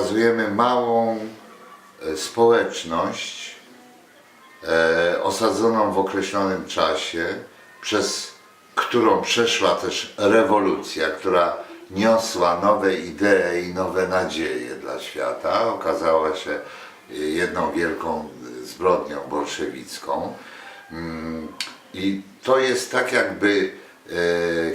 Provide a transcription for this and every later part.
pokazujemy małą e, społeczność e, osadzoną w określonym czasie, przez którą przeszła też rewolucja, która niosła nowe idee i nowe nadzieje dla świata. Okazała się e, jedną wielką zbrodnią bolszewicką. Mm, I to jest tak jakby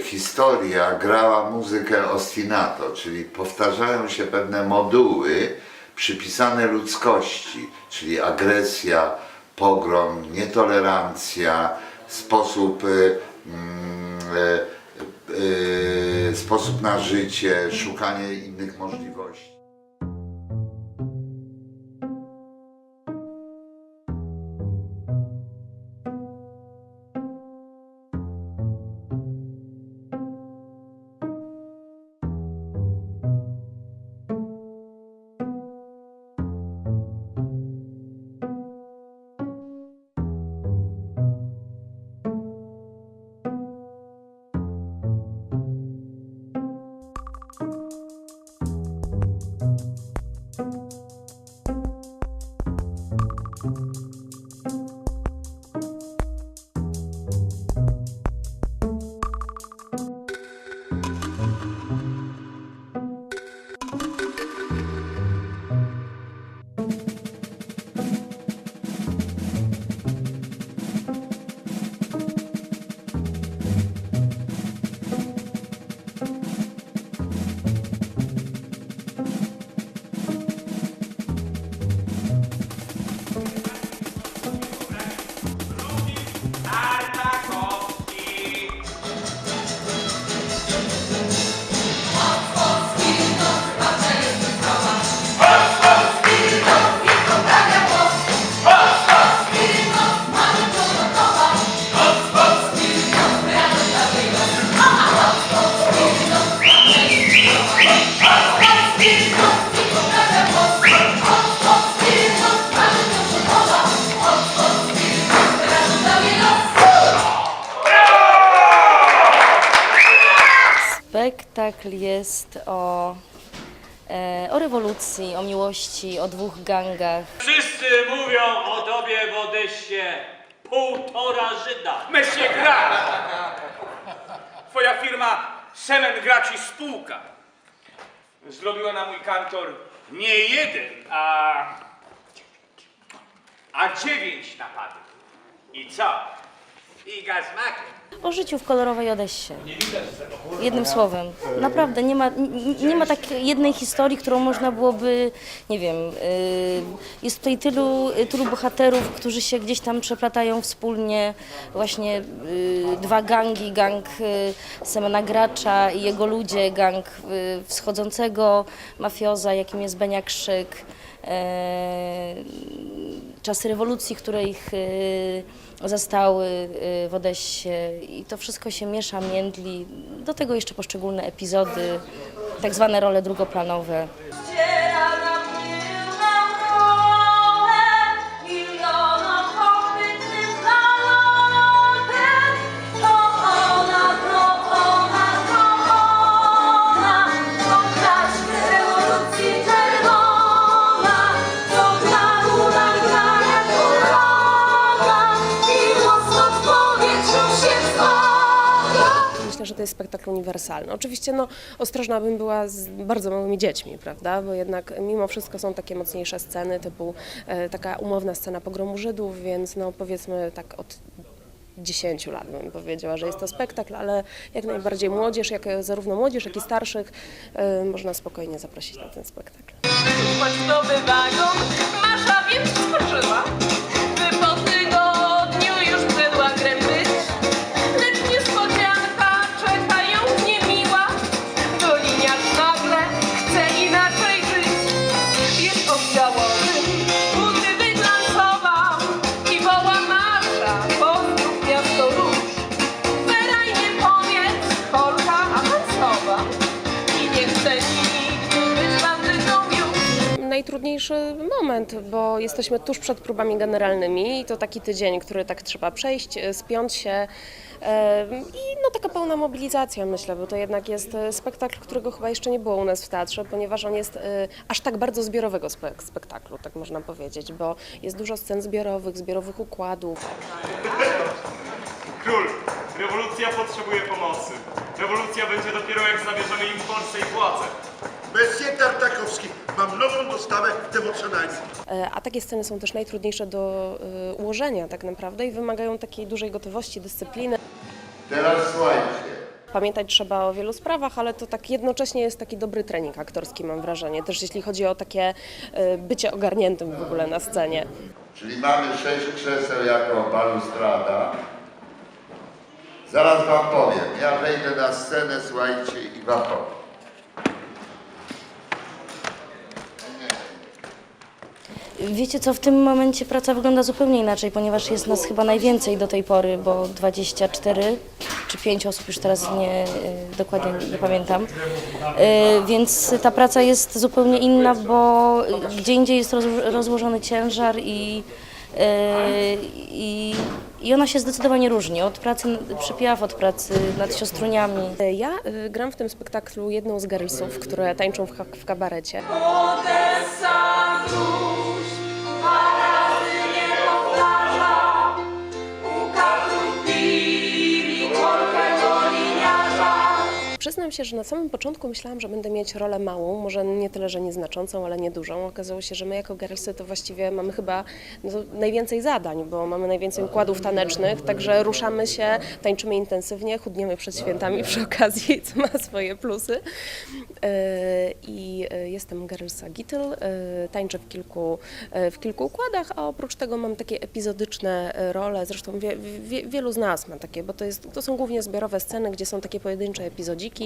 historia grała muzykę ostinato, czyli powtarzają się pewne moduły przypisane ludzkości, czyli agresja, pogrom, nietolerancja, sposób, e, mm, e, e, sposób na życie, szukanie innych możliwości. Spektakl jest o, e, o rewolucji, o miłości, o dwóch gangach. Wszyscy mówią o tobie w Odessie półtora Żyda. Messie gra! Twoja firma Semen Graci Spółka zrobiła na mój kantor nie jeden, a... a dziewięć napadów. I co? O życiu w kolorowej Odessie. Jednym słowem. Naprawdę, nie ma, nie ma tak jednej historii, którą można byłoby, nie wiem, y, jest tutaj tylu, tylu bohaterów, którzy się gdzieś tam przeplatają wspólnie. Właśnie y, dwa gangi, gang y, Semena Gracza i jego ludzie, gang wschodzącego mafioza, jakim jest Benia Krzyk. E, czasy rewolucji, które ich y, zastały y, w Odessie i to wszystko się miesza, międli. Do tego jeszcze poszczególne epizody, tak zwane role drugoplanowe. Że to jest spektakl uniwersalny. Oczywiście no, ostrożna bym była z bardzo małymi dziećmi, prawda? Bo jednak mimo wszystko są takie mocniejsze sceny, typu e, taka umowna scena pogromu Żydów, więc no powiedzmy tak od 10 lat bym powiedziała, że jest to spektakl, ale jak najbardziej młodzież, jak zarówno młodzież, jak i starszych e, można spokojnie zaprosić na ten spektakl. Pocztowy wagon, Masza więc najtrudniejszy moment, bo jesteśmy tuż przed próbami generalnymi i to taki tydzień, który tak trzeba przejść, e, spiąć się e, i no taka pełna mobilizacja myślę, bo to jednak jest e, spektakl, którego chyba jeszcze nie było u nas w teatrze, ponieważ on jest aż tak bardzo zbiorowego spe- spektaklu, tak można powiedzieć, bo jest dużo scen zbiorowych, zbiorowych układów. Król, rewolucja potrzebuje pomocy. Rewolucja będzie dopiero jak zabierzemy im Polsce i władzę. Messie Tartakowski, mam nową dostawę democjonalną. E, A takie sceny są też najtrudniejsze do e, ułożenia tak naprawdę i wymagają takiej dużej gotowości, dyscypliny. Teraz słuchajcie. Pamiętać trzeba o wielu sprawach, ale to tak jednocześnie jest taki dobry trening aktorski, mam wrażenie. Też jeśli chodzi o takie e, bycie ogarniętym w ogóle na scenie. Czyli mamy sześć krzeseł jako balustrada. Zaraz wam powiem. Ja wejdę na scenę, słuchajcie, i wam powiem. Wiecie co, w tym momencie praca wygląda zupełnie inaczej, ponieważ jest nas chyba najwięcej do tej pory, bo 24 czy 5 osób, już teraz nie, y, dokładnie nie pamiętam. Y, Więc ta praca jest zupełnie inna, bo gdzie indziej jest rozło- rozłożony ciężar i, y, i, i ona się zdecydowanie różni od pracy przy piaw, od pracy nad siostruniami. Ja gram w tym spektaklu jedną z girlsów, które tańczą w, w kabarecie. Przyznam się, że na samym początku myślałam, że będę mieć rolę małą, może nie tyle, że nieznaczącą, ale niedużą. Okazało się, że my jako girlsy to właściwie mamy chyba no, najwięcej zadań, bo mamy najwięcej układów tanecznych, także ruszamy się, tańczymy intensywnie, chudniemy przed świętami przy okazji, co ma swoje plusy. E, I e, jestem Girlsa Gittel, e, tańczę w kilku, w kilku układach, a oprócz tego mam takie epizodyczne role, zresztą wie, wie, wielu z nas ma takie, bo to, jest, to są głównie zbiorowe sceny, gdzie są takie pojedyncze epizodziki.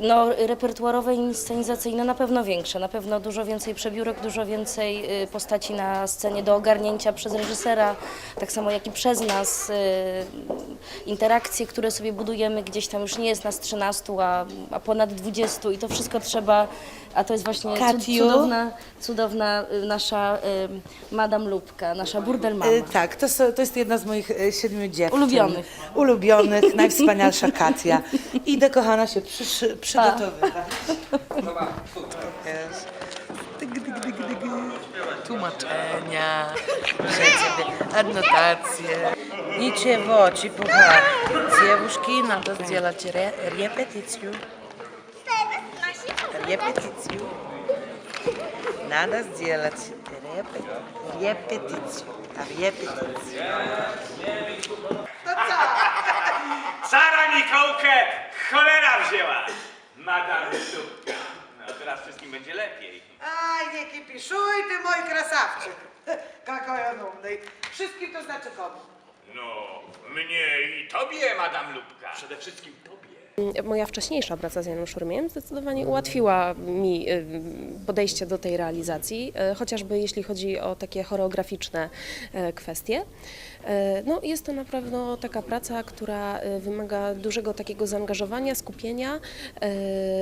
No, repertuarowe i inscenizacyjne na pewno większe, na pewno dużo więcej przebiórek, dużo więcej y, postaci na scenie do ogarnięcia przez reżysera, tak samo jak i przez nas. y, Interakcje, które sobie budujemy, gdzieś tam już nie jest nas 13, a, a ponad 20 i to wszystko trzeba, a to jest właśnie cud, Katiu? cudowna, cudowna y, nasza y, Madame Lubka, nasza burdel mama. Y, Tak, to, są, to jest jedna z moich y, siedmiu dziewczyn. Ulubionych. Ulubionych, najwspanialsza Katia. Idę, kochana, się przyszy, przygotowywać. tłumaczenia, przecież adnotacje. Ничего, чепуха. Девушки, надо сделать ре- репетицию. repetício. Nada zdjelać. Repet, repetício. A repetício. No co? Cara Nikołkę cholera wzięła. Madame No teraz wszystkim będzie lepiej. Aj, nie kipiszuj ty mój krasawczyk. Kakoj on umny. Wszystkim to znaczy komu? No, mnie i tobie, Madame Lubka. Przede wszystkim tobie. Moja wcześniejsza praca z Janem Szurmiem zdecydowanie ułatwiła mi y, podejście do tej realizacji, y, chociażby jeśli chodzi o takie choreograficzne y, kwestie. Y, No, jest to na pewno taka praca, która y, wymaga dużego takiego zaangażowania, skupienia,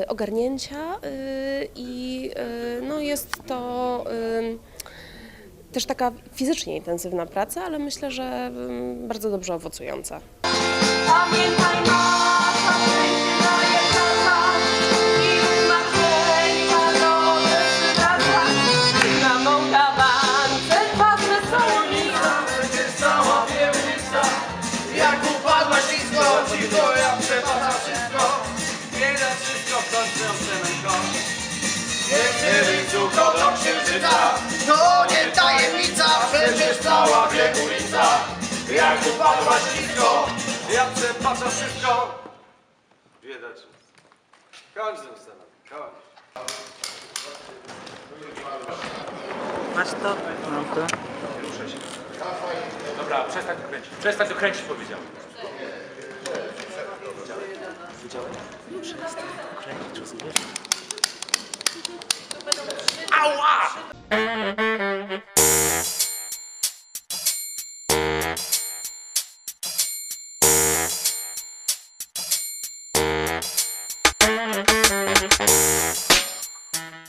y, ogarnięcia i no, jest to też taka fizycznie intensywna praca, ale myślę, że y, bardzo dobrze owocująca. Pamiętaj to nie tajemnica, przecież cała wie ulica. Jak upadła ślisko, ja przepatrzę wszystko. Wiedać. Kończ tę scenę, kończ. Masz to? No to. Dobra, przestań to kręcić. Przestań to kręcić, powiedziałem. Kręcić, rozumiesz?